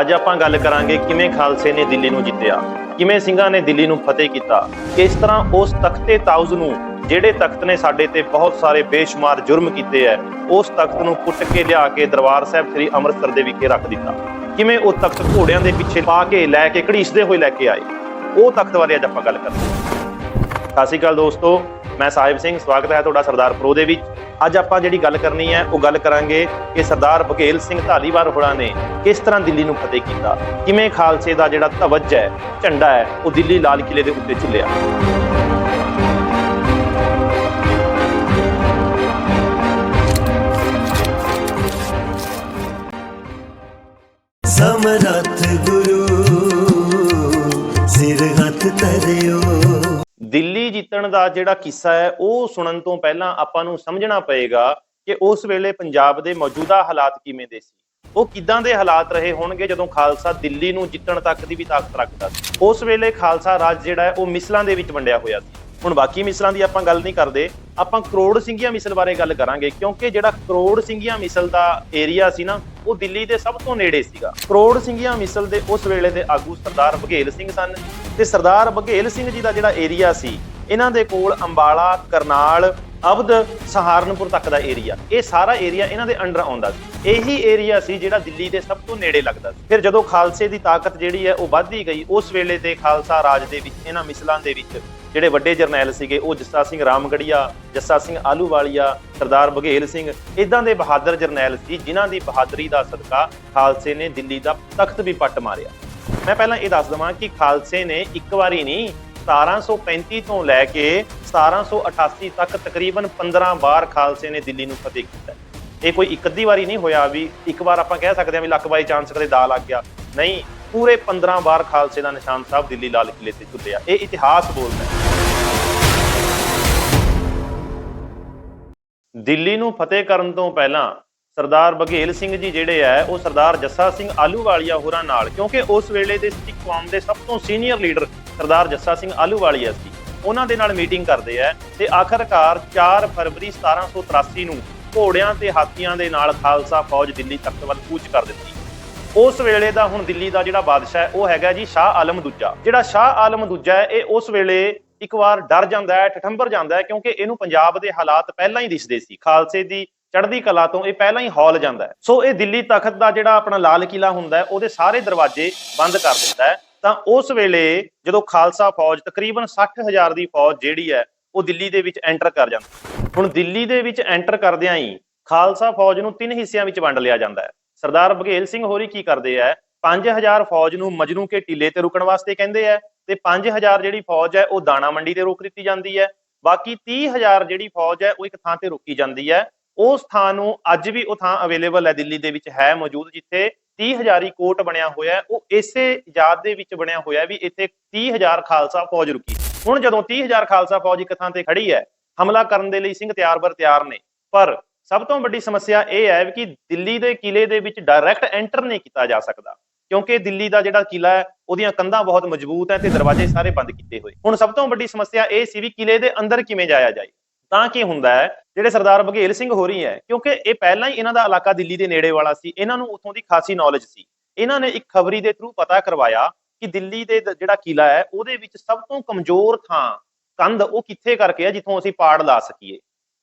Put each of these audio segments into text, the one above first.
ਅੱਜ ਆਪਾਂ ਗੱਲ ਕਰਾਂਗੇ ਕਿਵੇਂ ਖਾਲਸੇ ਨੇ ਦਿੱਲੀ ਨੂੰ ਜਿੱਤਿਆ, ਕਿਵੇਂ ਸਿੰਘਾਂ ਨੇ ਦਿੱਲੀ ਨੂੰ ਫਤਿਹ ਕੀਤਾ। ਕਿਸ ਤਰ੍ਹਾਂ ਉਸ ਤਖਤੇ ਤਾਊਜ਼ ਨੂੰ, ਜਿਹੜੇ ਤਖਤ ਨੇ ਸਾਡੇ ਤੇ ਬਹੁਤ ਸਾਰੇ ਬੇਸ਼ੁਮਾਰ ਜੁਰਮ ਕੀਤੇ ਐ, ਉਸ ਤਖਤ ਨੂੰ ਪੁੱਟ ਕੇ ਲਿਆ ਕੇ ਦਰਬਾਰ ਸਾਹਿਬ ਸ੍ਰੀ ਅੰਮ੍ਰਿਤਸਰ ਦੇ ਵਿਖੇ ਰੱਖ ਦਿੱਤਾ। ਕਿਵੇਂ ਉਹ ਤਖਤ ਘੋੜਿਆਂ ਦੇ ਪਿੱਛੇ ਪਾ ਕੇ ਲੈ ਕੇ ਘੜੀਸਦੇ ਹੋਏ ਲੈ ਕੇ ਆਏ। ਉਹ ਤਖਤ ਬਾਰੇ ਅੱਜ ਆਪਾਂ ਗੱਲ ਕਰਦੇ ਹਾਂ ਸਤਿ ਸ਼੍ਰੀ ਅਕਾਲ ਦੋਸਤੋ। ਮੈਂ ਸਾਹਿਬ ਸਿੰਘ, ਸਵਾਗਤ ਹੈ ਤੁਹਾਡਾ ਸਰਦਾਰ ਪ੍ਰੋ ਦੇ ਵਿੱਚ। ਅੱਜ ਆਪਾਂ ਜਿਹੜੀ ਗੱਲ ਕਰਨੀ ਹੈ, ਉਹ ਗੱਲ ਕਰਾਂਗੇ ਕਿ ਸਰਦਾਰ ਬਘੇਲ ਸਿੰਘ ਧਾਲੀਵਾਲ ਹੋਰਾਂ ਨੇ ਕਿਸ ਤਰ੍ਹਾਂ ਦਿੱਲੀ ਨੂੰ ਫਤਿਹ ਕੀਤਾ। ਕਿਵੇਂ ਖਾਲਸੇ ਦਾ ਜਿਹੜਾ ਧਵਜ ਹੈ, ਝੰਡਾ ਹੈ, ਉਹ ਦਿੱਲੀ ਲਾਲ ਕਿਲੇ ਦੇ ਉੱਤੇ ਝੁੱਲਿਆ। ਸਮਰੱਥ ਗੁਰੂ, ਸਿਰ ਹੱਥ ਧਰਿਓ। ਦਿੱਲੀ ਜਿੱਤਣ ਦਾ ਜਿਹੜਾ ਕਿੱਸਾ ਹੈ, ਉਹ ਸੁਣਨ ਤੋਂ ਪਹਿਲਾਂ ਆਪਾਂ ਨੂੰ ਸਮਝਣਾ ਪਏਗਾ ਕਿ ਉਸ ਵੇਲੇ ਪੰਜਾਬ ਦੇ ਮੌਜੂਦਾ ਹਾਲਾਤ ਕਿਵੇਂ ਦੇ ਸੀ। ਉਹ ਕਿਦਾਂ ਦੇ ਹਾਲਾਤ ਰਹੇ ਹੋਣਗੇ ਜਦੋਂ ਖਾਲਸਾ ਦਿੱਲੀ ਨੂੰ ਜਿੱਤਣ ਤੱਕ ਦੀ ਵੀ ਤਾਕਤ ਰੱਖਦਾ ਸੀ। ਉਸ ਵੇਲੇ ਖਾਲਸਾ ਰਾਜ ਜਿਹੜਾ ਹੈ, ਉਹ ਮਿਸਲਾਂ ਦੇ ਵਿੱਚ ਵੰਡਿਆ ਹੋਇਆ ਸੀ। ਹੁਣ ਬਾਕੀ ਮਿਸਲਾਂ ਦੀ ਆਪਾਂ ਗੱਲ ਨਹੀਂ ਕਰਦੇ, ਆਪਾਂ ਕਰੋੜ ਸਿੰਘੀਆਂ ਮਿਸਲ ਬਾਰੇ ਗੱਲ ਕਰਾਂਗੇ, ਕਿਉਂਕਿ ਜਿਹੜਾ ਕਰੋੜ ਸਿੰਘੀਆਂ ਮਿਸਲ ਦਾ ਏਰੀਆ ਸੀ ਨਾ, ਉਹ ਦਿੱਲੀ ਦੇ ਸਭ ਤੋਂ ਨੇੜੇ ਸੀਗਾ। ਕਰੋੜ ਸਿੰਘੀਆਂ ਮਿਸਲ ਦੇ ਉਸ ਵੇਲੇ ਦੇ ਆਗੂ ਸਰਦਾਰ ਬਘੇਲ ਸਿੰਘ ਸਨ ਤੇ ਸਰਦਾਰ ਬਘੇਲ ਸਿੰਘ ਜੀ ਦਾ ਜਿਹੜਾ ਏਰੀਆ ਸੀ, ਇਹਨਾਂ ਦੇ ਕੋਲ ਅੰਬਾਲਾ, ਕਰਨਾਲ ਅਵਧ ਸਹਾਰਨਪੁਰ ਤੱਕ ਦਾ ਏਰੀਆ, ਇਹ ਸਾਰਾ ਏਰੀਆ ਇਹਨਾਂ ਦੇ ਅੰਡਰ ਆਉਂਦਾ ਸੀ। ਇਹੀ ਏਰੀਆ ਸੀ ਜਿਹੜਾ ਦਿੱਲੀ ਦੇ ਸਭ ਤੋਂ ਨੇੜੇ ਲੱਗਦਾ ਸੀ। ਫਿਰ ਜਦੋਂ ਖਾਲਸੇ ਦੀ ਤਾਕਤ ਜਿਹੜੀ ਹੈ ਉਹ ਵੱਧਦੀ ਗਈ, ਉਸ ਵੇਲੇ ਦੇ ਖਾਲਸਾ ਰਾਜ ਦੇ ਵਿੱਚ, ਇਹਨਾਂ ਮਿਸਲਾਂ ਦੇ ਵਿੱਚ ਜਿਹੜੇ ਵੱਡੇ ਜਰਨੈਲ ਸੀਗੇ, ਉਹ ਜੱਸਾ ਸਿੰਘ ਰਾਮਗੜੀਆ, ਜੱਸਾ ਸਿੰਘ ਆਲੂਵਾਲੀਆ ਸਰਦਾਰ ਬਘੇਲ ਸਿੰਘ ਇਦਾਂ ਦੇ ਬਹਾਦਰ ਜਰਨੈਲ ਸੀ, ਜਿਨ੍ਹਾਂ ਦੀ ਬਹਾਦਰੀ ਦਾ ਸਦਕਾ ਖਾਲਸੇ ਨੇ ਦਿੱਲੀ ਦਾ ਤਖਤ ਵੀ ਪੱਟ ਮਾਰਿਆ। ਮੈਂ ਪਹਿਲਾਂ ਇਹ ਦੱਸ ਦਵਾਂ ਕਿ ਖਾਲਸੇ ਨੇ ਇੱਕ ਵਾਰੀ ਨਹੀਂ 1735 ਤੋਂ ਲੈ ਕੇ 1788 ਤੱਕ ਤਕਰੀਬਨ 15 ਵਾਰ ਖਾਲਸੇ ਨੇ ਦਿੱਲੀ ਨੂੰ ਫਤਿਹ ਕੀਤਾ। ਇਹ ਕੋਈ ਇੱਕ ਅੱਧੀ ਵਾਰੀ ਨਹੀਂ ਹੋਇਆ ਵੀ ਇੱਕ ਵਾਰ ਆਪਾਂ ਕਹਿ ਸਕਦੇ ਹਾਂ ਵੀ ਲੱਕ ਬਾਈ ਚਾਂਸ ਕਦੇ ਦਾ ਲੱਗ ਗਿਆ। ਨਹੀਂ, ਪੂਰੇ 15 ਵਾਰ ਖਾਲਸੇ ਦਾ ਨਿਸ਼ਾਨ ਸਾਹਿਬ ਦਿੱਲੀ ਲਾਲ ਕਿਲੇ ਤੇ ਝੁੱਲਿਆ। ਇਹ ਇਤਿਹਾਸ ਬੋਲਦਾ ਹੈ। ਦਿੱਲੀ ਨੂੰ ਫਤਿਹ ਕਰਨ ਤੋਂ ਪਹਿਲਾਂ ਸਰਦਾਰ ਬਘੇਲ ਸਿੰਘ ਜੀ ਜਿਹੜੇ ਆ, ਉਹ ਸਰਦਾਰ ਜੱਸਾ ਸਿੰਘ ਆਲੂਵਾਲੀਆ ਹੋਰਾਂ ਨਾਲ, ਕਿਉਂਕਿ ਉਸ ਵੇਲੇ ਦੇ ਸਿੱਖ ਕੌਮ ਦੇ ਸਭ ਤੋਂ ਸੀਨੀਅਰ ਲੀਡਰ ਸਰਦਾਰ ਜੱਸਾ ਸਿੰਘ ਆਲੂਵਾਲੀਆ ਸੀ, ਉਹਨਾਂ ਦੇ ਨਾਲ ਮੀਟਿੰਗ ਕਰਦੇ ਆ ਤੇ ਆਖਰਕਾਰ 4 ਫਰਵਰੀ 1783 ਨੂੰ ਘੋੜਿਆਂ ਤੇ ਹਾਥੀਆਂ ਦੇ ਨਾਲ ਖਾਲਸਾ ਫੌਜ ਦਿੱਲੀ ਤਖਤ ਵੱਲ ਕੂਚ ਕਰ ਦਿੱਤੀ। ਉਸ ਵੇਲੇ ਦਾ ਹੁਣ ਦਿੱਲੀ ਦਾ ਜਿਹੜਾ ਬਾਦਸ਼ਾਹ ਹੈ, ਉਹ ਹੈਗਾ ਜੀ ਸ਼ਾਹ ਆਲਮ ਦੂਜਾ। ਜਿਹੜਾ ਸ਼ਾਹ ਆਲਮ ਦੂਜਾ ਹੈ, ਇਹ ਉਸ ਵੇਲੇ ਇੱਕ ਵਾਰ ਡਰ ਜਾਂਦਾ ਹੈ, ਠਠੰਬਰ ਜਾਂਦਾ ਹੈ, ਕਿਉਂਕਿ ਇਹਨੂੰ ਪੰਜਾਬ ਦੇ ਹਾਲਾਤ ਪਹਿਲਾਂ ਹੀ ਦਿਸਦੇ ਸੀ। ਖਾਲਸੇ ਦੀ ਚੜ੍ਹਦੀ ਕਲਾ ਤੋਂ ਇਹ ਪਹਿਲਾਂ ਹੀ ਹੌਲ ਜਾਂਦਾ ਹੈ। ਸੋ ਇਹ ਦਿੱਲੀ ਤਖਤ ਦਾ ਜਿਹੜਾ ਆਪਣਾ ਲਾਲ ਕਿਲਾ ਹੁੰਦਾ ਹੈ, ਉਹਦੇ ਸਾਰੇ ਦਰਵਾਜ਼ੇ ਬੰਦ ਕਰ ਦਿੰਦਾ ਹੈ। ਤਾਂ ਉਸ ਵੇਲੇ ਜਦੋਂ ਖਾਲਸਾ ਫੌਜ, ਤਕਰੀਬਨ 60000 ਦੀ ਫੌਜ ਜਿਹੜੀ ਹੈ, ਉਹ ਦਿੱਲੀ ਦੇ ਵਿੱਚ ਐਂਟਰ ਕਰ ਜਾਂਦੀ ਹੁਣ ਦਿੱਲੀ ਦੇ ਵਿੱਚ ਐਂਟਰ ਕਰਦਿਆਂ ਹੀ ਖਾਲਸਾ ਫੌਜ ਨੂੰ ਤਿੰਨ ਹਿੱਸਿਆਂ ਵਿੱਚ ਵੰਡ ਲਿਆ ਜਾਂਦਾ ਹੈ। ਸਰਦਾਰ ਬਘੇਲ ਸਿੰਘ ਹੋਰੀ ਕੀ ਕਰਦੇ ਆ 5000 ਫੌਜ ਨੂੰ ਮਜਨੂ ਕੇ ਟਿੱਲੇ ਤੇ ਰੁਕਣ ਵਾਸਤੇ ਕਹਿੰਦੇ ਆ ਤੇ 5000 ਜਿਹੜੀ ਫੌਜ ਹੈ, ਉਹ ਦਾਣਾ ਮੰਡੀ ਤੇ ਰੋਕ ਦਿੱਤੀ ਜਾਂਦੀ ਹੈ। ਬਾਕੀ 30000 ਜਿਹੜੀ ਫੌਜ ਹੈ, ਉਹ ਇੱਕ ਥਾਂ ਤੇ ਰੋਕੀ ਜਾਂਦੀ ਹੈ। ਉਸ ਥਾਂ ਨੂੰ ਅੱਜ ਵੀ ਉਹ ਥਾਂ ਅਵੇਲੇਬਲ ਹੈ, ਦਿੱਲੀ ਦੇ ਵਿੱਚ ਹੈ ਮੌਜੂਦ, ਜਿੱਥੇ 30000 ਕੋਟ ਬਣਿਆ ਹੋਇਆ ਉਹ ਇਸੇ ਯਾਦ ਦੇ ਵਿੱਚ ਬਣਿਆ ਹੋਇਆ ਵੀ ਇੱਥੇ 30000 ਖਾਲਸਾ ਫੌਜ ਰੁਕੀ। ਹੁਣ ਜਦੋਂ 30000 ਖਾਲਸਾ ਫੌਜ ਇੱਕ ਥਾਂ ਤੇ ਖੜੀ ਹੈ, ਹਮਲਾ ਕਰਨ ਦੇ ਲਈ ਸਿੰਘ ਤਿਆਰ ਬਰ ਤਿਆਰ ਨੇ। ਪਰ ਸਭ ਤੋਂ ਵੱਡੀ ਸਮੱਸਿਆ ਇਹ ਹੈ ਕਿ ਦਿੱਲੀ ਦੇ ਕਿਲੇ ਦੇ ਵਿੱਚ ਡਾਇਰੈਕਟ ਐਂਟਰ ਨਹੀਂ ਕੀਤਾ ਜਾ ਸਕਦਾ। ਕਿਉਂਕਿ ਦਿੱਲੀ ਦਾ ਜਿਹੜਾ ਕਿਲਾ ਹੈ, ਉਹਦੀਆਂ ਕੰਧਾਂ ਬਹੁਤ ਮਜ਼ਬੂਤ ਹੈ ਤੇ ਦਰਵਾਜ਼ੇ ਸਾਰੇ ਬੰਦ ਕੀਤੇ ਹੋਏ। ਹੁਣ ਸਭ ਤੋਂ ਵੱਡੀ ਸਮੱਸਿਆ ਇਹ ਸੀ ਵੀ ਕਿਲੇ ਦੇ ਅੰਦਰ ਕਿਵੇਂ ਜਾਇਆ ਜਾਏ। ਤਾਂ ਕੀ ਹੁੰਦਾ ਹੈ, ਜਿਹੜੇ ਸਰਦਾਰ ਬਘੇਲ ਸਿੰਘ ਹੋ ਰਹੀ ਹੈ, ਕਿਉਂਕਿ ਇਹ ਪਹਿਲਾਂ ਹੀ ਇਹਨਾਂ ਦਾ ਇਲਾਕਾ ਦਿੱਲੀ ਦੇ ਨੇੜੇ ਵਾਲਾ ਸੀ, ਇਹਨਾਂ ਨੂੰ ਉੱਥੋਂ ਦੀ ਖਾਸੀ ਨੌਲੇਜ ਸੀ। ਇਹਨਾਂ ਨੇ ਇੱਕ ਖਬਰੀ ਦੇ ਥਰੂ ਪਤਾ ਕਰਵਾਇਆ ਕਿ ਦਿੱਲੀ ਦੇ, ਜਿਹੜਾ ਕਿਲਾ ਹੈ, ਉਹਦੇ ਵਿੱਚ ਸਭ ਤੋਂ ਕਮਜ਼ੋਰ ਥਾਂ, ਕੰਧ ਉਹ ਕਿੱਥੇ ਕਰਕੇ ਹੈ, ਜਿੱਥੋਂ ਅਸੀਂ ਪਾੜ ਲਾ ਸਕੀਏ।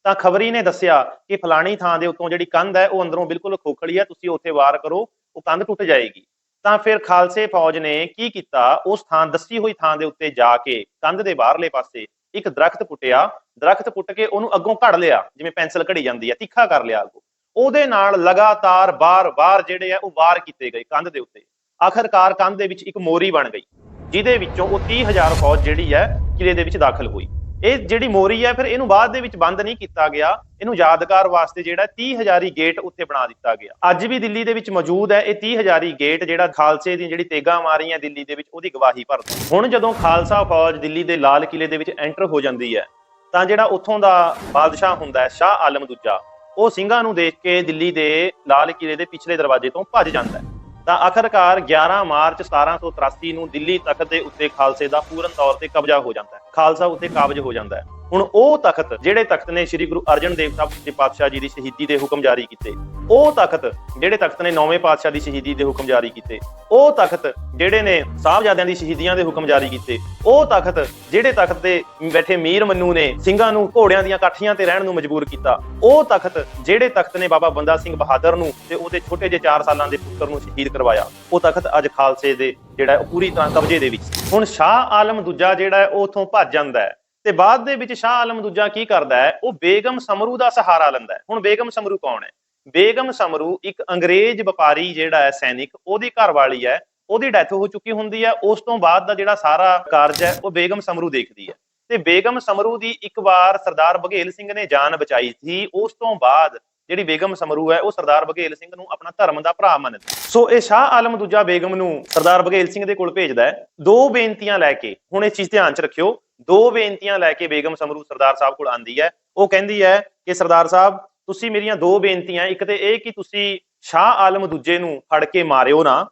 ਤਾਂ ਖਬਰੀ ਨੇ ਦੱਸਿਆ ਕਿ ਫਲਾਣੀ ਥਾਂ ਦੇ ਉੱਤੋਂ ਜਿਹੜੀ ਕੰਧ ਹੈ, ਉਹ ਅੰਦਰੋਂ ਬਿਲਕੁਲ ਖੋਖਲੀ ਹੈ, ਤੁਸੀਂ ਉੱਥੇ ਵਾਰ ਕਰੋ, ਉਹ ਕੰਧ ਟੁੱਟ ਜਾਏਗੀ। ਤਾਂ ਫਿਰ ਖਾਲਸੇ ਫੌਜ ਨੇ ਕੀ ਕੀਤਾ? ਉਸ ਥਾਂ, ਦੱਸੀ ਹੋਈ ਥਾਂ ਦੇ ਉੱਤੇ ਜਾ ਕੇ ਕੰਧ ਦੇ ਬਾਹਰਲੇ ਪਾਸੇ ਇੱਕ ਦਰਖਤ ਪੁੱਟਿਆ। ਦਰਖਤ ਪੁੱਟ ਕੇ ਉਹਨੂੰ ਅੱਗੋਂ ਘੜ ਲਿਆ, ਜਿਵੇਂ ਪੈਨਸਲ ਘੜੀ ਜਾਂਦੀ ਹੈ ਤਿੱਖਾ ਕਰ ਲਿਆ ਅੱਗੋਂ। ਉਹਦੇ ਨਾਲ ਲਗਾਤਾਰ ਬਾਰ-ਬਾਰ ਜਿਹੜੇ ਆ, ਉਹ ਵਾਰ ਕੀਤੇ ਗਏ ਕੰਧ ਦੇ ਉੱਤੇ। ਆਖਰਕਾਰ ਕੰਧ ਦੇ ਵਿੱਚ ਇੱਕ ਮੋਰੀ ਬਣ ਗਈ, ਜਿਹਦੇ ਵਿੱਚੋਂ ਉਹ 30000 ਫੌਜ ਜਿਹੜੀ ਹੈ ਕਿਲੇ ਦੇ ਵਿੱਚ ਦਾਖਲ ਹੋਈ। ਇਹ ਜਿਹੜੀ ਮੋਰੀ ਹੈ ਫਿਰ ਇਹਨੂੰ ਬਾਅਦ ਦੇ ਵਿੱਚ ਬੰਦ ਨਹੀਂ ਕੀਤਾ ਗਿਆ। ਇਹਨੂੰ ਯਾਦਗਾਰ ਵਾਸਤੇ ਜਿਹੜਾ 30000 ਗੇਟ ਉੱਥੇ ਬਣਾ ਦਿੱਤਾ ਗਿਆ। ਅੱਜ ਵੀ ਦਿੱਲੀ ਦੇ ਵਿੱਚ ਮੌਜੂਦ ਹੈ, ਇਹ 30000 ਗੇਟ ਜਿਹੜਾ ਖਾਲਸੇ ਦੀ ਜਿਹੜੀ ਤੇਗਾਂ ਮਾਰੀਆਂ ਦਿੱਲੀ ਦੇ ਵਿੱਚ, ਉਹਦੀ ਗਵਾਹੀ ਭਰਦਾ ਹੁਣ ਜਦੋਂ ਖਾਲਸਾ ਫੌਜ ਦਿੱਲੀ ਦੇ ਲਾਲ ਕਿਲੇ ਦੇ ਵਿੱਚ ਐਂਟਰ ਹੋ ਜਾਂਦੀ ਹੈ, ਤਾਂ ਜਿਹੜਾ ਉੱਥੋਂ ਦਾ ਬਾਦਸ਼ਾਹ ਹੁੰਦਾ ਹੈ, ਸ਼ਾਹ ਆਲਮ ਦੂਜਾ, ਉਹ ਸਿੰਘਾਂ ਨੂੰ ਦੇਖ ਕੇ ਦਿੱਲੀ ਦੇ ਲਾਲ ਕਿਲੇ ਦੇ ਪਿਛਲੇ ਦਰਵਾਜ਼ੇ ਤੋਂ ਭੱਜ ਜਾਂਦਾ ਹੈ। ਤਾਂ ਆਖਰਕਾਰ 11 ਮਾਰਚ 1783 ਨੂੰ ਦਿੱਲੀ ਤਖਤ ਦੇ ਉੱਤੇ ਖਾਲਸੇ ਦਾ ਪੂਰਨ ਤੌਰ ਤੇ ਕਬਜ਼ਾ ਹੋ ਜਾਂਦਾ ਹੈ। ਖਾਲਸਾ ਉੱਤੇ ਕਾਬਜ ਹੋ ਜਾਂਦਾ ਹੈ। ਹੁਣ ਉਹ ਤਖਤ ਜਿਹੜੇ ਤਖਤ ਨੇ ਸ੍ਰੀ ਗੁਰੂ ਅਰਜਨ ਦੇਵ ਸਾਹਿਬ ਸੱਚੇ ਪਾਤਸ਼ਾਹ ਜੀ ਦੀ ਸ਼ਹੀਦੀ ਦੇ ਹੁਕਮ ਜਾਰੀ ਕੀਤੇ, ਉਹ ਤਖਤ ਜਿਹੜੇ ਤਖਤ ਨੇ ਨੌਵੇਂ ਪਾਤਸ਼ਾਹ ਦੀ ਸ਼ਹੀਦੀ ਦੇ ਹੁਕਮ ਜਾਰੀ ਕੀਤੇ, ਉਹ ਤਖਤ ਜਿਹੜੇ ਨੇ ਸਾਹਿਬਜ਼ਾਦਿਆਂ ਦੀ ਸ਼ਹੀਦੀਆਂ ਦੇ ਹੁਕਮ ਜਾਰੀ ਕੀਤੇ, ਉਹ ਤਖਤ ਜਿਹੜੇ ਤਖਤ ਤੇ ਬੈਠੇ ਮੀਰ ਮੰਨੂ ਨੇ ਸਿੰਘਾਂ ਨੂੰ ਘੋੜਿਆਂ ਦੀਆਂ ਕਾਠੀਆਂ ਤੇ ਰਹਿਣ ਨੂੰ ਮਜਬੂਰ ਕੀਤਾ, ਉਹ ਤਖਤ ਜਿਹੜੇ ਤਖਤ ਨੇ ਬਾਬਾ ਬੰਦਾ ਸਿੰਘ ਬਹਾਦਰ ਨੂੰ ਤੇ ਉਹਦੇ ਛੋਟੇ ਜਿਹੇ 4 ਸਾਲਾਂ ਦੇ ਪੁੱਤਰ ਨੂੰ ਸ਼ਹੀਦ ਕਰਵਾਇਆ, ਉਹ ਤਖਤ ਅੱਜ ਖਾਲਸੇ ਦੇ ਜਿਹੜਾ ਉਹ ਪੂਰੀ ਤਰ੍ਹਾਂ ਕਬਜ਼ੇ ਦੇ ਵਿੱਚ। ਹੁਣ ਸ਼ਾਹ ਆਲਮ ਦੂਜਾ ਜਿਹੜਾ ਹੈ ਉਹ ਉਥੋਂ ਭੱਜ ਜਾਂਦਾ ਹੈ। ਤੇ ਬਾਅਦ ਦੇ ਵਿੱਚ ਸ਼ਾਹ ਆਲਮ ਦੂਜਾ ਕੀ ਕਰਦਾ ਹੈ? ਉਹ ਬੇਗਮ ਸਮਰੂ ਦਾ ਸਹਾਰਾ ਲੈਂਦਾ ਹੈ। ਹੁਣ ਬੇਗਮ ਸਮਰੂ ਕੌਣ ਹੈ? ਬੇਗਮ ਸਮਰੂ ਇੱਕ ਅੰਗਰੇਜ਼ ਵਪਾਰੀ ਜਿਹੜਾ ਹੈ ਸੈਨਿਕ, ਉਹਦੀ ਘਰਵਾਲੀ ਹੈ, ਉਹਦੀ ਡੈਥ ਹੋ ਚੁੱਕੀ ਹੁੰਦੀ ਹੈ, ਉਸ ਤੋਂ ਬਾਅਦ ਦਾ ਜਿਹੜਾ ਸਾਰਾ ਕਾਰਜ ਹੈ, ਉਹ ਬੇਗਮ ਸਮਰੂ ਦੇਖਦੀ ਹੈ। ਤੇ ਬੇਗਮ ਸਮਰੂ ਦੀ ਇੱਕ ਵਾਰ ਸਰਦਾਰ ਬਘੇਲ ਸਿੰਘ ਨੇ ਜਾਨ ਬਚਾਈ ਸੀ, ਉਸ ਤੋਂ ਬਾਅਦ ਜਿਹੜੀ ਬੇਗਮ ਸਮਰੂ ਹੈ, ਉਹ ਸਰਦਾਰ ਬਘੇਲ ਸਿੰਘ ਨੂੰ ਆਪਣਾ ਧਰਮ ਦਾ ਭਰਾ ਮੰਨਦੀ ਸੋ ਇਹ ਸ਼ਾਹ ਆਲਮ ਦੂਜਾ ਬੇਗਮ ਨੂੰ ਸਰਦਾਰ ਬਘੇਲ ਸਿੰਘ ਦੇ ਕੋਲ ਭੇਜਦਾ ਹੈ। ਦੋ ਬੇਨਤੀਆਂ ਲੈ ਕੇ ਹੁਣ ਇਹ ਚੀਜ਼ ਧਿਆਨ 'ਚ ਰੱਖਿਓ। ਦੋ ਬੇਨਤੀਆਂ ਲੈ ਕੇ ਬੇਗਮ ਸਮਰੂ ਸਰਦਾਰ ਸਾਹਿਬ ਕੋਲ ਆਂਦੀ ਹੈ। ਉਹ ਕਹਿੰਦੀ ਹੈ ਕਿ ਸਰਦਾਰ ਸਾਹਿਬ, ਤੁਸੀਂ ਮੇਰੀਆਂ ਦੋ ਬੇਨਤੀਆਂ, ਇੱਕ ਤੇ ਇਹ ਕਿ ਤੁਸੀਂ ਸ਼ਾਹ ਆਲਮ ਦੂਜੇ ਨੂੰ ਫੜ ਕੇ ਮਾਰਿਓ ਨਾ,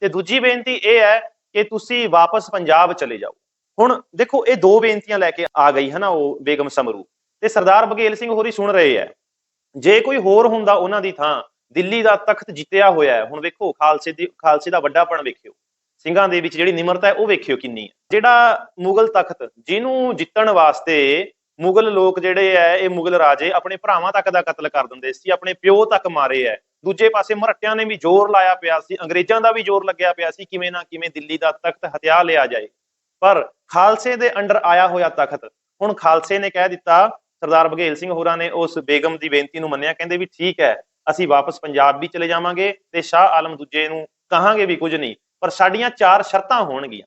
ਤੇ ਦੂਜੀ ਬੇਨਤੀ ਇਹ ਹੈ ਕਿ ਤੁਸੀਂ ਵਾਪਸ ਪੰਜਾਬ ਚਲੇ ਜਾਓ। ਹੁਣ ਦੇਖੋ, ਇਹ ਦੋ ਬੇਨਤੀਆਂ ਲੈ ਕੇ ਆ ਗਈ ਹੈ ਨਾ ਉਹ ਬੇਗਮ ਸਮਰੂ। ਤੇ ਸਰਦਾਰ ਬਘੇਲ ਸਿੰਘ ਹੋਰੀ ਸੁਣ ਰਹੇ ਹੈ। ਜੇ ਕੋਈ ਹੋਰ ਹੁੰਦਾ ਉਹਨਾਂ ਦੀ ਥਾਂ, ਦਿੱਲੀ ਦਾ ਤਖਤ ਜਿੱਤਿਆ ਹੋਇਆ ਹੈ। ਹੁਣ ਵੇਖੋ, ਖਾਲਸੇ ਦੀ, ਖਾਲਸੇ ਦਾ ਵੱਡਾਪਣ ਵੇਖਿਓ। ਸਿੰਘਾਂ ਦੇ ਵਿੱਚ ਜਿਹੜੀ ਨਿਮਰਤਾ ਹੈ, ਉਹ ਵੇਖਿਓ ਕਿੰਨੀ ਹੈ। ਜਿਹੜਾ ਮੁਗਲ ਤਖਤ, ਜਿਹਨੂੰ ਜਿੱਤਣ ਵਾਸਤੇ ਮੁਗਲ ਲੋਕ ਜਿਹੜੇ ਐ ਇਹ ਮੁਗਲ ਰਾਜੇ ਆਪਣੇ ਭਰਾਵਾਂ ਤੱਕ ਦਾ ਕਤਲ ਕਰ ਦਿੰਦੇ ਸੀ, ਆਪਣੇ ਪਿਓ ਤੱਕ ਮਾਰੇ ਐ ਦੂਜੇ ਪਾਸੇ ਮਰਹੱਟਿਆਂ ਨੇ ਵੀ ਜ਼ੋਰ ਲਾਇਆ ਪਿਆ ਸੀ, ਅੰਗਰੇਜ਼ਾਂ ਦਾ ਵੀ ਜ਼ੋਰ ਲੱਗਿਆ ਪਿਆ ਸੀ, ਕਿਵੇਂ ਨਾ ਕਿਵੇਂ ਦਿੱਲੀ ਦਾ ਤਖਤ ਹਥਿਆ ਲਿਆ ਜਾਏ। ਪਰ ਖਾਲਸੇ ਦੇ ਅੰਡਰ ਆਇਆ ਹੋਇਆ ਤਖਤ, ਹੁਣ ਖਾਲਸੇ ਨੇ ਕਹਿ ਦਿੱਤਾ, ਸਰਦਾਰ ਬਘੇਲ ਸਿੰਘ ਹੋਰਾਂ ਨੇ ਉਸ ਬੇਗਮ ਦੀ ਬੇਨਤੀ ਨੂੰ ਮੰਨਿਆ, ਕਹਿੰਦੇ ਵੀ ਠੀਕ ਹੈ, ਅਸੀਂ ਵਾਪਸ ਪੰਜਾਬ ਵੀ ਚਲੇ ਜਾਵਾਂਗੇ ਤੇ ਸ਼ਾਹ ਆਲਮ ਦੂਜੇ ਨੂੰ ਕਹਾਂਗੇ ਵੀ ਕੁਝ ਨਹੀਂ। ਪਰ ਸਾਡੀਆਂ ਚਾਰ ਸ਼ਰਤਾਂ ਹੋਣਗੀਆਂ।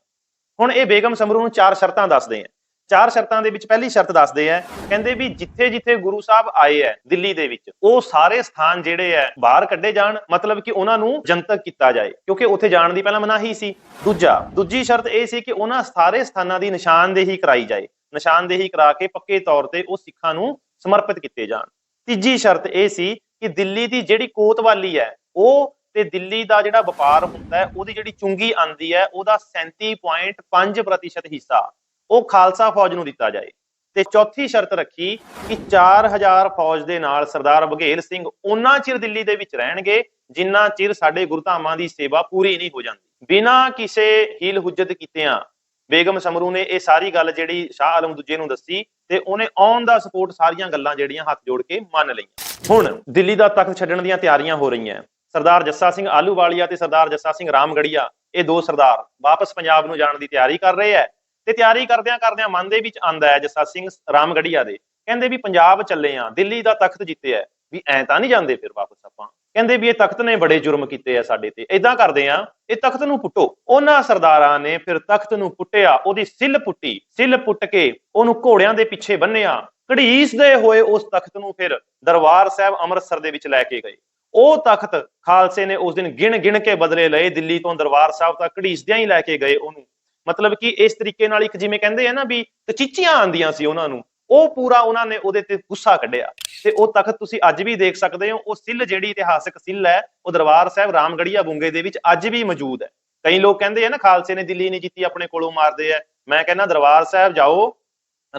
ਹੁਣ ਇਹ ਬੇਗਮ ਸਮਰੂ ਨੂੰ ਚਾਰ ਸ਼ਰਤਾਂ ਦੱਸਦੇ ਆ। ਚਾਰ ਸ਼ਰਤਾਂ ਦੇ ਵਿੱਚ ਪਹਿਲੀ ਸ਼ਰਤ ਦੱਸਦੇ ਆ, ਕਹਿੰਦੇ ਵੀ ਜਿੱਥੇ ਜਿੱਥੇ ਗੁਰੂ ਸਾਹਿਬ ਆਏ ਐ ਦਿੱਲੀ ਦੇ ਵਿੱਚ, ਉਹ ਸਾਰੇ ਸਥਾਨ ਜਿਹੜੇ ਐ ਬਾਹਰ ਕੱਢੇ ਜਾਣ, ਮਤਲਬ ਕਿ ਉਹਨਾਂ ਨੂੰ ਜਨਤਕ ਕੀਤਾ ਜਾਏ, ਕਿਉਂਕਿ ਉੱਥੇ ਜਾਣ ਦੀ ਪਹਿਲਾਂ ਮਨਾਹੀ ਸੀ। ਦੂਜਾ, ਦੂਜੀ ਸ਼ਰਤ ਇਹ ਸੀ ਕਿ ਉਹਨਾਂ ਸਾਰੇ ਸਥਾਨਾਂ ਦੀ ਨਿਸ਼ਾਨਦੇਹੀ ਕਰਾਈ ਜਾਏ। ਨਿਸ਼ਾਨਦੇਹੀ ਕਰਾ ਕੇ ਪੱਕੇ ਤੌਰ ਤੇ ਉਹ ਸਿੱਖਾਂ ਨੂੰ ਸਮਰਪਿਤ ਕੀਤੇ ਜਾਣ। ਤੀਜੀ ਸ਼ਰਤ ਇਹ ਸੀ ਕਿ ਦਿੱਲੀ ਦੀ ਜਿਹੜੀ ਕੋਤਵਾਲੀ ਹੈ, ਉਹ ਤੇ ਦਿੱਲੀ ਦਾ ਜਿਹੜਾ ਵਪਾਰ ਹੁੰਦਾ ਹੈ, ਉਹਦੀ ਜਿਹੜੀ ਚੁੰਗੀ ਆਂਦੀ ਹੈ, ਉਹਦਾ 37.5% ਹਿੱਸਾ ਉਹ ਖਾਲਸਾ ਫੌਜ ਨੂੰ ਦਿੱਤਾ ਜਾਏ। ਤੇ ਚੌਥੀ ਸ਼ਰਤ ਰੱਖੀ ਕਿ 4000 ਫੌਜ ਦੇ ਨਾਲ ਸਰਦਾਰ ਬਘੇਲ ਸਿੰਘ ਉਹਨਾਂ ਚਿਰ ਦਿੱਲੀ ਦੇ ਵਿੱਚ ਰਹਿਣਗੇ, ਜਿੰਨਾ ਚਿਰ ਸਾਡੇ ਗੁਰਧਾਮਾਂ ਦੀ ਸੇਵਾ ਪੂਰੀ ਨਹੀਂ ਹੋ ਜਾਂਦੀ। ਬਿਨਾਂ ਕਿਸੇ ਹੀਲ ਹੁਜਤ ਕੀਤਿਆਂ ਬੇਗਮ ਸਮਰੂ ਨੇ ਇਹ ਸਾਰੀ ਗੱਲ ਜਿਹੜੀ ਸ਼ਾਹ ਆਲਮ ਦੂਜੇ ਨੂੰ ਦੱਸੀ ਤੇ ਉਹਨੇ ਔਨ ਦਾ ਸਪੋਰਟ ਸਾਰੀਆਂ ਗੱਲਾਂ ਜਿਹੜੀਆਂ ਹੱਥ ਜੋੜ ਕੇ ਮੰਨ ਲਈਆਂ। ਹੁਣ ਦਿੱਲੀ ਦਾ ਤਖਤ ਛੱਡਣ ਦੀਆਂ ਤਿਆਰੀਆਂ ਹੋ ਰਹੀਆਂ। ਸਰਦਾਰ ਜੱਸਾ ਸਿੰਘ ਆਲੂਵਾਲੀਆ ਤੇ ਸਰਦਾਰ ਜੱਸਾ ਸਿੰਘ ਰਾਮਗੜੀਆ, ਇਹ ਦੋ ਸਰਦਾਰ ਵਾਪਸ ਪੰਜਾਬ ਨੂੰ ਜਾਣ ਦੀ ਤਿਆਰੀ ਕਰ ਰਹੇ ਐ ਤੇ ਤਿਆਰੀ ਕਰਦਿਆਂ ਕਰਦਿਆਂ ਮਨ ਦੇ ਵਿੱਚ ਆਂਦਾ ਹੈ ਜੱਸਾ ਸਿੰਘ ਰਾਮਗੜੀਆ ਦੇ, ਕਹਿੰਦੇ ਵੀ ਪੰਜਾਬ ਚੱਲੇ ਆ ਦਿੱਲੀ ਦਾ ਤਖਤ ਜਿੱਤਿਆ ਵੀ ਐਂ ਤਾਂ ਨਹੀਂ ਜਾਂਦੇ ਫਿਰ ਵਾਪਸ ਆਪਾਂ? ਕਹਿੰਦੇ ਵੀ ਇਹ ਤਖਤ ਨੇ ਬੜੇ ਜੁਰਮ ਕੀਤੇ ਆ ਸਾਡੇ ਤੇ ਇਦਾਂ ਕਰਦੇ ਆ ਇਹ ਤਖਤ ਨੂੰ ਪੁੱਟੋ, ਉਹਨਾਂ ਸਰਦਾਰਾਂ ਨੇ ਫਿਰ ਤਖਤ ਨੂੰ ਪੁੱਟਿਆ, ਉਹਦੀ ਸਿੱਲ ਪੁੱਟੀ, ਸਿੱਲ ਪੁੱਟ ਕੇ ਉਹਨੂੰ ਘੋੜਿਆਂ ਦੇ ਪਿੱਛੇ ਬੰਨਿਆ ਘੜੀਸ ਦੇ ਹੋਏ ਉਸ ਤਖਤ ਨੂੰ ਫਿਰ ਦਰਬਾਰ ਸਾਹਿਬ ਅੰਮ੍ਰਿਤਸਰ ਦੇ ਵਿੱਚ ਲੈ ਕੇ ਗਏ। ਉਹ ਤਖਤ ਖਾਲਸੇ ਨੇ ਉਸ ਦਿਨ ਗਿਣ ਗਿਣ ਕੇ ਬਦਲੇ ਲਏ, ਦਿੱਲੀ ਤੋਂ ਦਰਬਾਰ ਸਾਹਿਬ ਤੱਕ ਘੜੀਸਦਿਆਂ ਹੀ ਲੈ ਕੇ ਗਏ ਉਹਨੂੰ। ਮਤਲਬ ਕਿ ਇਸ ਤਰੀਕੇ ਨਾਲ ਇੱਕ ਜਿਵੇਂ ਕਹਿੰਦੇ ਆ ਨਾ ਵੀ ਕਚੀਚੀਆਂ ਆਂਦੀਆਂ ਸੀ ਉਹਨਾਂ ਨੂੰ, ਉਹ ਪੂਰਾ ਉਹਨਾਂ ਨੇ ਉਹਦੇ ਤੇ ਗੁੱਸਾ ਕੱਢਿਆ। ਤੇ ਉਹ ਤਖਤ ਤੁਸੀਂ ਅੱਜ ਵੀ ਦੇਖ ਸਕਦੇ ਹੋ, ਉਹ ਸਿੱਲ ਜਿਹੜੀ ਇਤਿਹਾਸਕ ਸਿੱਲ ਹੈ, ਉਹ ਦਰਬਾਰ ਸਾਹਿਬ ਰਾਮਗੜੀਆ ਬੁੰਗੇ ਦੇ ਵਿੱਚ ਅੱਜ ਵੀ ਮੌਜੂਦ ਹੈ। ਕਈ ਲੋਕ ਕਹਿੰਦੇ ਆ ਨਾ, ਖਾਲਸੇ ਨੇ ਦਿੱਲੀ ਨਹੀਂ ਜਿੱਤੀ, ਆਪਣੇ ਕੋਲੋਂ ਮਾਰਦੇ ਆ। ਮੈਂ ਕਹਿੰਦਾ, ਦਰਬਾਰ ਸਾਹਿਬ ਜਾਓ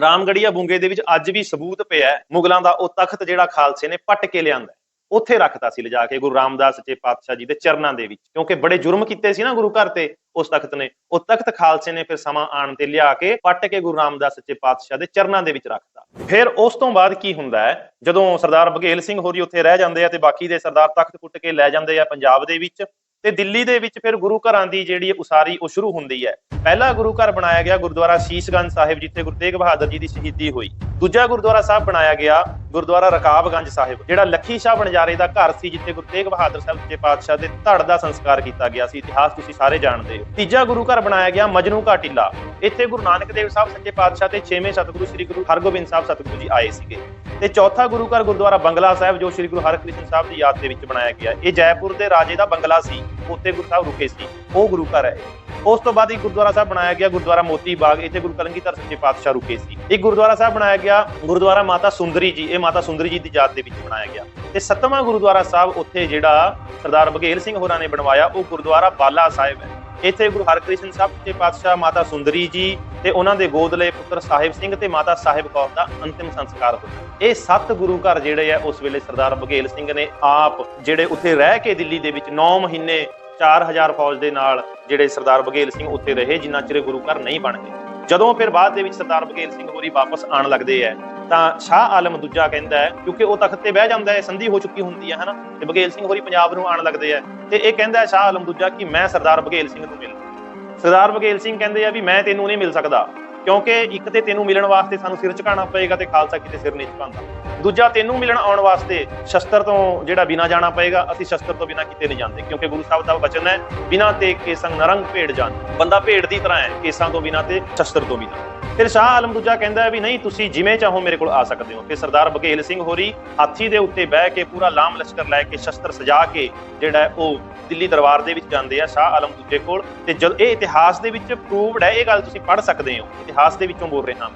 ਰਾਮਗੜੀਆ ਬੁੰਗੇ ਦੇ ਵਿੱਚ ਅੱਜ ਵੀ ਸਬੂਤ ਪਿਆ ਮੁਗਲਾਂ ਦਾ ਉਹ ਤਖਤ ਜਿਹੜਾ ਖਾਲਸੇ ਨੇ ਪੱਟ ਕੇ ਲਿਆਂਦਾ ਉੱਥੇ ਰੱਖਤਾ ਸੀ, ਲਿਜਾ ਕੇ ਗੁਰੂ ਰਾਮਦਾਸ ਸੱਚੇ ਪਾਤਸ਼ਾਹ ਜੀ ਦੇ ਚਰਨਾਂ ਦੇ ਵਿੱਚ। ਕਿਉਂਕਿ ਬੜੇ ਜੁਰਮ ਕੀਤੇ ਸੀ ਨਾ ਗੁਰੂ ਘਰ ਤੇ ਉਸ ਤਖਤ ਨੇ। ਉਹ ਤਖਤ ਖਾਲਸੇ ਨੇ ਫਿਰ ਸਮਾਂ ਆਣ ਤੇ ਲਿਆ ਕੇ ਪੱਟ ਕੇ ਗੁਰੂ ਰਾਮਦਾਸ ਸੱਚੇ ਪਾਤਸ਼ਾਹ ਦੇ ਚਰਨਾਂ ਦੇ ਵਿੱਚ ਰੱਖਤਾ। ਫਿਰ ਉਸ ਤੋਂ ਬਾਅਦ ਕੀ ਹੁੰਦਾ ਹੈ? ਜਦੋਂ ਸਰਦਾਰ ਬਘੇਲ ਸਿੰਘ ਹੋਰੀ ਉੱਥੇ ਰਹਿ ਜਾਂਦੇ ਆ ਤੇ ਬਾਕੀ ਦੇ ਸਰਦਾਰ ਤਖਤ ਕੁੱਟ ਕੇ ਲੈ ਜਾਂਦੇ ਆ ਪੰਜਾਬ ਦੇ ਵਿੱਚ ਤੇ ਦਿੱਲੀ ਦੇ ਵਿੱਚ ਫਿਰ ਗੁਰੂ ਘਰਾਂ ਦੀ ਜਿਹੜੀ ਉਸਾਰੀ, ਉਹ ਸ਼ੁਰੂ ਹੁੰਦੀ ਹੈ। ਪਹਿਲਾ ਗੁਰੂ ਘਰ ਬਣਾਇਆ ਗਿਆ ਗੁਰਦੁਆਰਾ ਸ਼ੀਸ਼ਗੰਜ ਸਾਹਿਬ, ਜਿੱਥੇ ਗੁਰੂ ਤੇਗ ਬਹਾਦਰ ਜੀ ਦੀ ਸ਼ਹੀਦੀ ਹੋਈ। ਦੂਜਾ ਗੁਰਦੁਆਰਾ ਸਾਹਿਬ ਬਣਾਇਆ ਗਿਆ ਗੁਰਦੁਆਰਾ ਰਕਾਬਗੰਜ ਸਾਹਿਬ, ਜਿਹੜਾ ਲੱਖੀ ਸ਼ਾਹ ਬਣਜਾਰੇ ਦਾ ਘਰ ਸੀ, ਜਿੱਥੇ ਗੁਰੂ ਤੇਗ ਬਹਾਦਰ ਸਾਹਿਬ ਸੱਚੇ ਪਾਤਸ਼ਾਹ ਦੇ ਧੜ ਦਾ ਸੰਸਕਾਰ ਕੀਤਾ ਗਿਆ ਸੀ। ਇਤਿਹਾਸ ਤੁਸੀਂ ਸਾਰੇ ਜਾਣਦੇ ਹੋ। ਤੀਜਾ ਗੁਰੂ ਘਰ ਬਣਾਇਆ ਗਿਆ ਮਜਨੂ ਕਾ ਟਿੱਲਾ। ਇੱਥੇ ਗੁਰੂ ਨਾਨਕ ਦੇਵ ਸਾਹਿਬ ਸੱਚੇ ਪਾਤਸ਼ਾਹ ਤੇ ਛੇਵੇਂ ਸਤਿਗੁਰੂ ਸ੍ਰੀ ਗੁਰੂ ਹਰਗੋਬਿੰਦ ਸਾਹਿਬ ਸਤਿਗੁਰੂ ਜੀ ਆਏ ਸੀਗੇ। ਤੇ ਚੌਥਾ ਗੁਰੂ ਘਰ ਗੁਰਦੁਆਰਾ ਬੰਗਲਾ ਸਾਹਿਬ, ਜੋ ਸ੍ਰੀ ਗੁਰੂ ਹਰਕ੍ਰਿਸ਼ਨ ਸਾਹਿਬ ਦੀ ਯਾਦ ਦੇ ਵਿੱਚ ਬਣਾਇਆ ਗਿਆ। ਇਹ ਜੈਪੁਰ ਦੇ ਰਾਜੇ ਦਾ ਬੰਗਲਾ ਸੀ। ਉੱਥੇ ਗੁਰੂ ਸਾਹਿਬ ਰੁਕੇ ਸੀ, ਉਹ ਗੁਰੂ ਘਰ ਹੈ ਉਸ ਤੋਂ ਬਾਅਦ ਇੱਕ ਗੁਰਦੁਆਰਾ ਸਾਹਿਬ ਬਣਾਇਆ ਗਿਆ, ਗੁਰਦੁਆਰਾ ਮੋਤੀ ਬਾਗ, ਇੱਥੇ ਗੁਰੂ ਕਲੰਗੀਧਰ ਸੱਚੇ ਪਾਤਸ਼ਾਹ ਰੁਕੇ ਸੀ। ਇੱਕ ਗੁਰਦੁਆਰਾ ਸਾਹਿਬ ਬਣਾਇਆ ਗਿਆ, ਗੁਰਦੁਆਰਾ ਮਾਤਾ ਸੁੰਦਰੀ ਜੀ, ਇਹ ਮਾਤਾ ਸੁੰਦਰੀ ਜੀ ਦੀ ਯਾਦ ਦੇ ਵਿੱਚ ਬਣਾਇਆ ਗਿਆ। ਤੇ ਸੱਤਵਾਂ ਗੁਰਦੁਆਰਾ ਸਾਹਿਬ ਉੱਥੇ ਜਿਹੜਾ ਸਰਦਾਰ ਬਘੇਲ ਸਿੰਘ ਹੋਰਾਂ ਨੇ ਬਣਵਾਇਆ, ਉਹ ਗੁਰਦੁਆਰਾ ਬਾਲਾ ਸਾਹਿਬ ਹੈ। ਇੱਥੇ ਗੁਰੂ ਹਰਕ੍ਰਿਸ਼ਨ ਸਾਹਿਬ ਦੇ ਪਾਤਸ਼ਾਹ ਮਾਤਾ ਸੁੰਦਰੀ ਜੀ ਤੇ ਉਹਨਾਂ ਦੇ ਗੋਦਲੇ ਪੁੱਤਰ ਸਾਹਿਬ ਸਿੰਘ ਤੇ ਮਾਤਾ ਸਾਹਿਬ ਕੌਰ ਦਾ ਅੰਤਿਮ ਸੰਸਕਾਰ ਹੋਇਆ ਇਹ ਸੱਤ ਗੁਰੂ ਘਰ ਜਿਹੜੇ ਆ, ਉਸ ਵੇਲੇ ਸਰਦਾਰ ਬਘੇਲ ਸਿੰਘ ਨੇ ਆਪ ਜਿਹੜੇ ਉੱਥੇ ਰਹਿ ਕੇ ਦਿੱਲੀ ਦੇ ਵਿੱਚ 9 ਮਹੀਨੇ 4000 ਫੌਜ ਦੇ ਨਾਲ ਜਿਹੜੇ ਸਰਦਾਰ ਬਘੇਲ ਸਿੰਘ ਉੱਥੇ ਰਹੇ, ਜਿੰਨਾ ਚਿਰ ਗੁਰੂ ਘਰ ਨਹੀਂ ਬਣ ਗਏ। ਜਦੋਂ ਫਿਰ ਬਾਅਦ ਦੇ ਵਿੱਚ ਸਰਦਾਰ ਬਘੇਲ ਸਿੰਘ ਹੋਰੀ ਵਾਪਸ ਆਣ ਲੱਗਦੇ ਆ ਤਾਂ ਸ਼ਾਹ ਆਲਮ ਦੂਜਾ ਕਹਿੰਦਾ ਹੈ, ਕਿਉਂਕਿ ਉਹ ਤਖਤ ਤੇ ਬਹਿ ਜਾਂਦਾ ਹੈ, ਸੰਧੀ ਹੋ ਚੁੱਕੀ ਹੁੰਦੀ ਹੈ, ਹਨਾ? ਤੇ ਬਘੇਲ ਸਿੰਘ ਹੋਰੀ ਪੰਜਾਬ ਨੂੰ ਆਣ ਲੱਗਦੇ ਆ ਤੇ ਇਹ ਕਹਿੰਦਾ ਹੈ ਸ਼ਾਹ ਆਲਮ ਦੂਜਾ ਕਿ ਮੈਂ ਸਰਦਾਰ ਬਘੇਲ ਸਿੰਘ ਨੂੰ ਮਿਲਣਾ ਸਰਦਾਰ ਬਘੇਲ ਸਿੰਘ ਕਹਿੰਦੇ ਆ ਵੀ ਮੈਂ ਤੈਨੂੰ ਨਹੀਂ ਮਿਲ ਸਕਦਾ, ਕਿਉਂਕਿ ਇੱਕ ਤੇ ਤੈਨੂੰ ਮਿਲਣ ਵਾਸਤੇ ਸਾਨੂੰ ਸਿਰ ਝੁਕਾਉਣਾ ਪਏਗਾ ਤੇ ਖਾਲਸਾ ਕਿਤੇ ਸਿਰ ਨਹੀਂ ਝੁਕਾਉਂਦਾ। ਦੂਜਾ, ਤੈਨੂੰ ਮਿਲਣ ਆਉਣ ਵਾਸਤੇ ਸ਼ਸਤਰ ਤੋਂ ਜਿਹੜਾ ਬਿਨਾ ਜਾਣਾ ਪਏਗਾ, ਅਸੀਂ ਸ਼ਸਤਰ ਤੋਂ ਬਿਨਾ ਕਿਤੇ ਨਹੀਂ ਜਾਂਦੇ, ਕਿਉਂਕਿ ਗੁਰੂ ਸਾਹਿਬ ਦਾ ਵਚਨ ਹੈ, ਬਿਨਾ ਤੇ ਕੇਸੰਗ ਨਰੰਗ ਭੇੜ ਜਾਣ। ਬੰਦਾ ਭੇੜ ਦੀ ਤਰ੍ਹਾਂ ਹੈ, ਕੇਸਾਂ ਤੋਂ ਬਿਨਾ ਤੇ ਸ਼ਸਤਰ ਤੋਂ ਬਿਨਾ। ਫਿਰ ਸ਼ਾਹ ਆਲਮ ਦੂਜਾ ਕਹਿੰਦਾ ਵੀ ਨਹੀਂ, ਤੁਸੀਂ ਜਿਵੇਂ ਚਾਹੋ ਮੇਰੇ ਕੋਲ ਆ ਸਕਦੇ ਹੋ। ਫਿਰ ਸਰਦਾਰ ਬਘੇਲ ਸਿੰਘ ਹੋਰੀ ਹਾਥੀ ਦੇ ਉੱਤੇ ਬਹਿ ਕੇ ਪੂਰਾ ਲਾਮ ਲਸ਼ਕਰ ਲੈ ਕੇ ਸ਼ਸਤਰ ਸਜਾ ਕੇ ਜਿਹੜਾ ਉਹ ਦਿੱਲੀ ਦਰਬਾਰ ਦੇ ਵਿੱਚ ਜਾਂਦੇ ਆ, ਸ਼ਾਹ ਆਲਮ ਦੂਜੇ ਕੋਲ। ਤੇ ਜਦ ਇਹ ਇਤਿਹਾਸ ਦੇ ਵਿੱਚ ਪ੍ਰੂਵਡ ਹੈ, ਇਹ ਗੱਲ ਤੁਸੀਂ ਪੜ੍ਹ ਸਕਦੇ ਹੋ। ਇਤਿਹਾਸ ਦੇ ਵਿੱਚੋਂ ਬੋਲ ਰਿਹਾ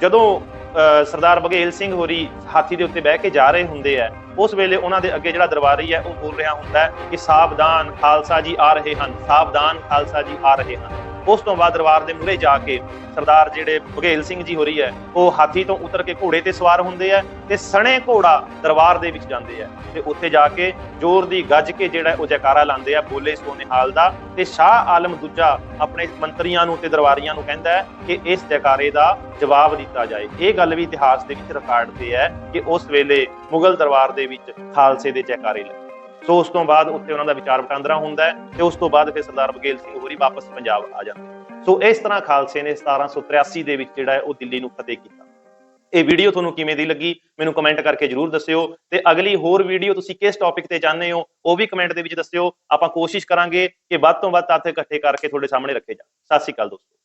ਜਦੋਂ ਸਰਦਾਰ ਬਘੇਲ ਸਿੰਘ ਹੋਰੀ ਹਾਥੀ ਦੇ ਉੱਤੇ ਬਹਿ ਕੇ ਜਾ ਰਹੇ ਹੁੰਦੇ ਆ, ਉਸ ਵੇਲੇ ਉਹਨਾਂ ਦੇ ਅੱਗੇ ਜਿਹੜਾ ਦਰਬਾਰੀ ਹੈ, ਉਹ ਬੋਲ ਰਿਹਾ ਹੁੰਦਾ ਹੈ ਕਿ ਸਾਵਧਾਨ ਖਾਲਸਾ ਜੀ ਆ ਰਹੇ ਹਨ, ਸਾਵਧਾਨ ਖਾਲਸਾ ਜੀ ਆ ਰਹੇ ਹਨ। ਉਸ ਤੋਂ ਬਾਅਦ ਦਰਬਾਰ ਦੇ ਮੂਹਰੇ ਜਾ ਕੇ ਸਰਦਾਰ ਜਿਹੜੇ ਬਘੇਲ ਸਿੰਘ ਜੀ ਹੋ ਰਹੀ ਹੈ, ਉਹ ਹਾਥੀ ਤੋਂ ਉਤਰ ਕੇ ਘੋੜੇ ਤੇ ਸਵਾਰ ਹੁੰਦੇ ਆ ਤੇ ਸਣੇ ਘੋੜਾ ਦਰਬਾਰ ਦੇ ਵਿੱਚ ਜਾਂਦੇ ਆ ਤੇ ਉੱਥੇ ਜਾ ਕੇ ਜ਼ੋਰ ਦੀ ਗੱਜ ਕੇ ਜਿਹੜਾ ਉਹ ਜੈਕਾਰਾ ਲਾਉਂਦੇ ਆ, ਬੋਲੇ ਸੋ ਨਿਹਾਲ ਦਾ ਤੇ ਸ਼ਾਹ ਆਲਮ ਦੂਜਾ ਆਪਣੇ ਮੰਤਰੀਆਂ ਨੂੰ ਤੇ ਦਰਬਾਰੀਆਂ ਨੂੰ ਕਹਿੰਦਾ ਕਿ ਇਸ ਜੈਕਾਰੇ ਦਾ ਜਵਾਬ ਦਿੱਤਾ ਜਾਏ। ਇਹ ਗੱਲ ਵੀ ਇਤਿਹਾਸ ਦੇ ਵਿੱਚ ਰਿਕਾਰਡ ਤੇ ਹੈ ਕਿ ਉਸ ਵੇਲੇ ਮੁਗਲ ਦਰਬਾਰ ਦੇ ਵਿੱਚ ਖਾਲਸੇ ਦੇ ਜੈਕਾਰੇ ਲੱਗੇ। ਸੋ ਉਸ ਤੋਂ ਬਾਅਦ ਉੱਥੇ ਉਹਨਾਂ ਦਾ ਵਿਚਾਰ ਵਟਾਂਦਰਾ ਹੁੰਦਾ ਹੈ ਤੇ ਉਸ ਤੋਂ ਬਾਅਦ ਫਿਰ ਸਰਦਾਰ ਬਘੇਲ ਸਿੰਘ ਹੋਰੀ ਵਾਪਸ ਪੰਜਾਬ ਆ ਜਾਂਦੇ ਸੋ ਇਸ ਤਰ੍ਹਾਂ ਖਾਲਸੇ ਨੇ 1783 ਦੇ ਵਿੱਚ ਜਿਹੜਾ ਉਹ ਦਿੱਲੀ ਨੂੰ ਫਤਿਹ ਕੀਤਾ। ਇਹ ਵੀਡੀਓ ਤੁਹਾਨੂੰ ਕਿਵੇਂ ਦੀ ਲੱਗੀ ਮੈਨੂੰ ਕਮੈਂਟ ਕਰਕੇ ਜਰੂਰ ਦੱਸਿਓ ਤੇ ਅਗਲੀ ਹੋਰ ਵੀਡੀਓ ਤੁਸੀਂ ਕਿਸ ਟੌਪਿਕ ਤੇ ਚਾਹੁੰਦੇ ਹੋ ਉਹ ਵੀ ਕਮੈਂਟ ਦੇ ਵਿੱਚ ਦੱਸਿਓ। ਆਪਾਂ ਕੋਸ਼ਿਸ਼ ਕਰਾਂਗੇ ਕਿ ਵੱਧ ਤੋਂ ਵੱਧ ਤੱਥ ਇਕੱਠੇ ਕਰਕੇ ਤੁਹਾਡੇ ਸਾਹਮਣੇ ਰੱਖੇ ਜਾਣ। ਸਤਿ ਸ਼੍ਰੀ ਅਕਾਲ ਦੋਸਤੋ।